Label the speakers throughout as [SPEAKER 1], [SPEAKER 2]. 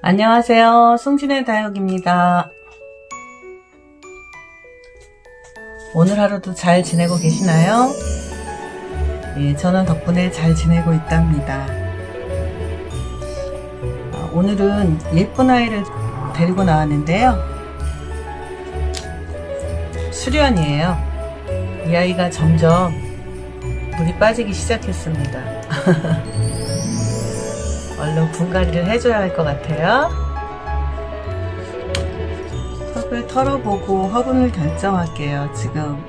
[SPEAKER 1] 안녕하세요. 승진의 다육입니다. 오늘 하루도 잘 지내고 계시나요? 예, 저는 덕분에 잘 지내고 있답니다. 아, 오늘은 예쁜 아이를 데리고 나왔는데요. 수련이에요. 이 아이가 점점 물이 빠지기 시작했습니다. 얼른 분갈이를 해줘야 할 것 같아요. 흙을 털어보고 화분을 결정할게요. 지금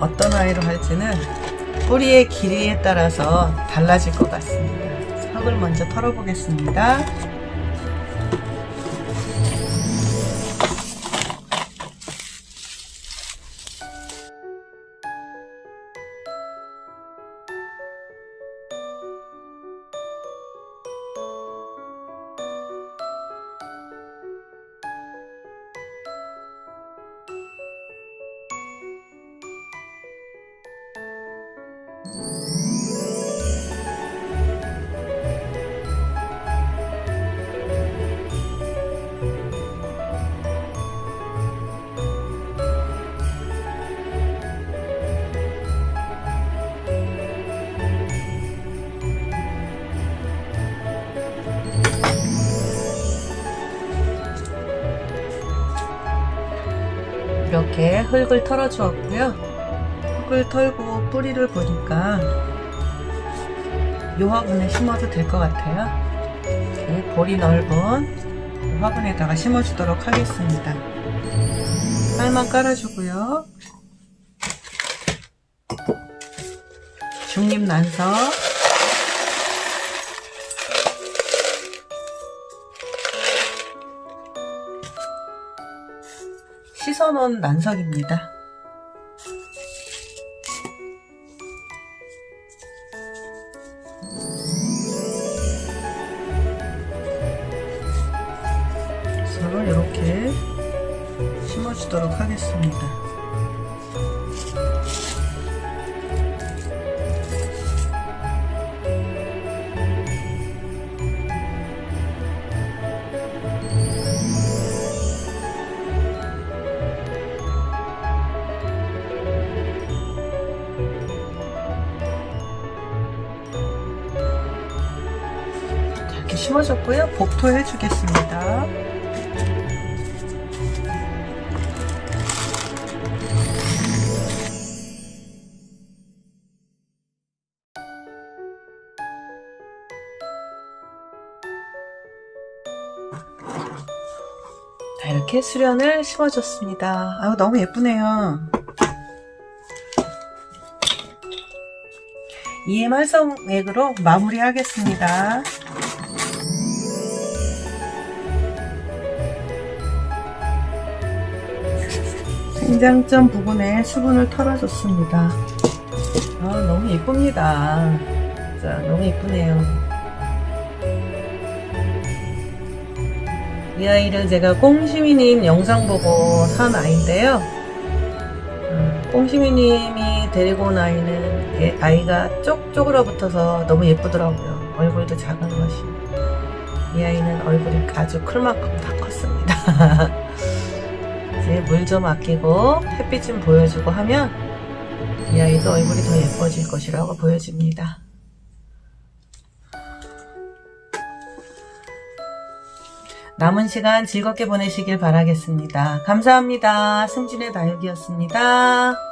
[SPEAKER 1] 어떤 아이로 할지는 뿌리의 길이에 따라서 달라질 것 같습니다. 흙을 먼저 털어보겠습니다. 이렇게 흙을 털어주었고요. 흙을 털고 뿌리를 보니까 이 화분에 심어도 될 것 같아요. 이렇게 볼이 넓은 화분에다가 심어주도록 하겠습니다. 깔만 깔아주고요. 중립 난석 씻어놓은 난석입니다. 그래서 이렇게 심어주도록 하겠습니다. 이렇게 심어줬고요. 복토해 주겠습니다. 자, 이렇게 수련을 심어줬습니다. 아유, 너무 예쁘네요. EM 활성액으로 마무리하겠습니다. 생장점 부분에 수분을 털어줬습니다. 아, 너무 예쁩니다. 진짜 너무 예쁘네요. 이 아이를 제가 꽁시미님 영상 보고 산 아이인데요. 음, 꽁시미님이 데리고 온 아이는 얘- 아이가 쪽 쪼그러붙어서 너무 예쁘더라고요. 얼굴도 작은 것이. 이 아이는 얼굴이 아주 클 만큼 다 컸습니다. 이제 물좀 아끼고 햇빛 좀 보여주고 하면 이 아이도 얼굴이 더 예뻐질 것이라고 보여집니다. 남은 시간 즐겁게 보내시길 바라겠습니다. 감사합니다. 승진의 다육이었습니다.